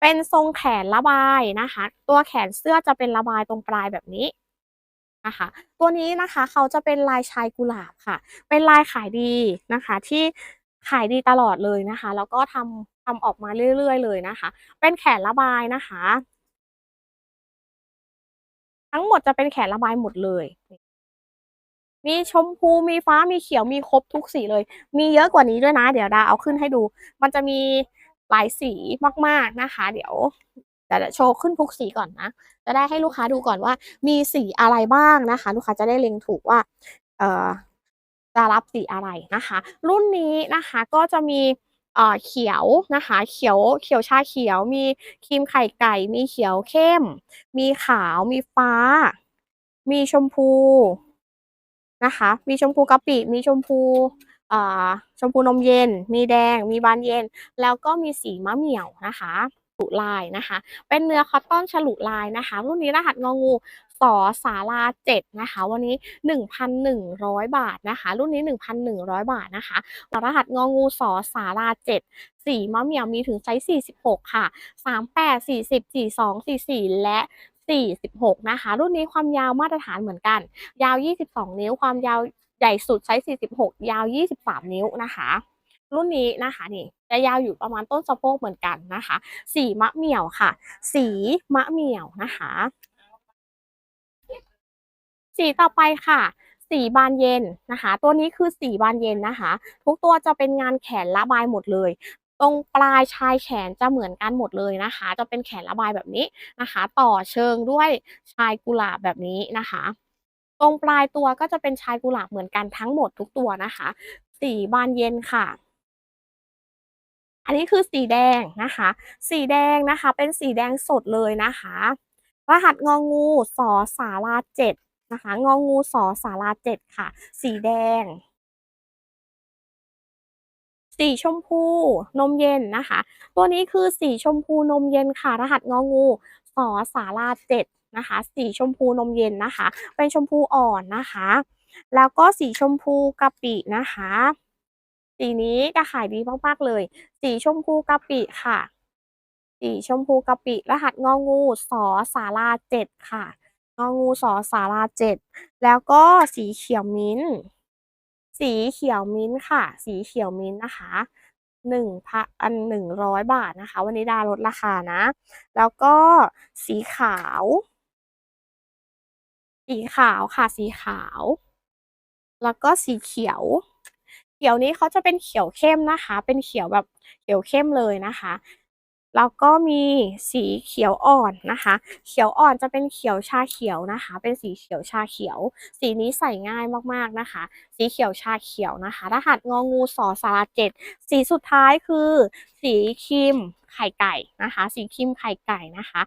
เป็นทรงแขนระบายนะคะ ตัวแขนเสื้อจะเป็นระบายตรงปลายแบบนี้นะคะ ตัวนี้นะคะเขาจะเป็นลายชายกุหลาบค่ะ เป็นลายขายดีนะคะ ที่ขายดีตลอดเลยนะคะ แล้วก็ทำทำออกมาเรื่อย ๆ เลยนะคะ เป็นแขนระบายนะคะ ทั้งหมดจะเป็นแขนระบายหมดเลยมีชมพูมีฟ้ามีเขียวมีครบทุกสีเลย มีเยอะกว่านี้ด้วยนะ เดี๋ยวดาเอาขึ้นให้ดู มันจะมี หลายสีมากๆนะคะ เดี๋ยวเดี๋ยวโชว์ขึ้นทุกสีก่อนนะ จะได้ให้ลูกค้าดูก่อนว่า มีสีอะไรบ้างนะคะ ลูกค้าจะได้เล็งถูกว่า เอ่อจะรับสีอะไรนะคะ รุ่นนี้นะคะก็จะมีเอ่อเขียวนะคะ เขียวเขียวชาเขียว มีครีมไข่ไก่ มีเขียวเข้ม มีขาว มีฟ้า มีชมพูนะคะ มีชมพูกะปิ มีชมพู ชมพูนมเย็น มีแดง มีบานเย็น แล้วก็มีสีมะเหมี่ยวนะคะฉลุลายนะคะ เป็นเนื้อคอตตอนฉลุลายนะคะ รุ่นนี้รหัสงองูสอสาราเจ็ดนะคะ วันนี้ 1,100 บาทนะคะ รุ่นนี้ 1,100 บาทนะคะรหัสงองูสอสาราเจ็ดสีมะเหมี่ยวมีถึงไซส์46 ค่ะ 38 40 42 44 และ46 นะคะ รุ่นนี้ความยาวมาตรฐานเหมือนกัน ยาว 22 นิ้ว ความยาว ใหญ่สุดไซส์46 ยาว 23 นิ้วนะคะ รุ่นนี้นะคะนี่จะยาวอยู่ประมาณต้นสะโพกเหมือนกันนะคะ สีมะเหมี่ยวค่ะ สีมะเหมี่ยวนะคะ สีต่อไปค่ะสีบานเย็นนะคะ ตัวนี้คือสีบานเย็นนะคะ ทุกตัวจะเป็นงานแขนระบายหมดเลย ตรงปลายชายแขนจะเหมือนกันหมดเลยนะคะ จะเป็นแขนระบายแบบนี้นะคะ ต่อเชิงด้วยชายกุหลาบแบบนี้นะคะ ตรงปลายตัวก็จะเป็นชายกุหลาบเหมือนกันทั้งหมดทุกตัวนะคะ สีบานเย็นค่ะ อันนี้คือสีแดงนะคะ สีแดงนะคะ เป็นสีแดงสดเลยนะคะ รหัสงองูสอสาราเจ็ดนะคะงองูสอสาราเจ็ดค่ะ สีแดง สีชมพูนมเย็นนะคะ ตัวนี้คือสีชมพูนมเย็นค่ะ รหัสงองูสอสาราเจ็ด นะคะ สีชมพูนมเย็นนะคะ เป็นชมพูอ่อนนะคะ แล้วก็สีชมพูกะปินะคะ สีนี้จะขายดีมากๆเลย สีชมพูกะปิค่ะ สีชมพูกะปิ รหัสงองูสอสาราเจ็ดค่ะงองูสอสาราเจ็ดแล้วก็สีเขียวมิ้น สีเขียวมิ้นค่ะ สีเขียวมิ้นนะคะหนึ่งพันหนึ่งร้อยบาทนะคะ วันนี้ดาลดราคานะ แล้วก็สีขาว สีขาวค่ะสีขาว แล้วก็สีเขียว เขียวนี้เขาจะเป็นเขียวเข้มนะคะ เป็นเขียวแบบเขียวเข้มเลยนะคะ แล้วก็มีสีเขียวอ่อนนะคะ เขียวอ่อนจะเป็นเขียวชาเขียวนะคะ เป็นสีเขียวชาเขียว สีนี้ใส่ง่ายมากๆนะคะ สีเขียวชาเขียวนะคะ รหัสงองูสอสาราเจ็ดสีสุดท้ายคือ สีครีมไข่ไก่นะคะ สีครีมไข่ไก่นะคะ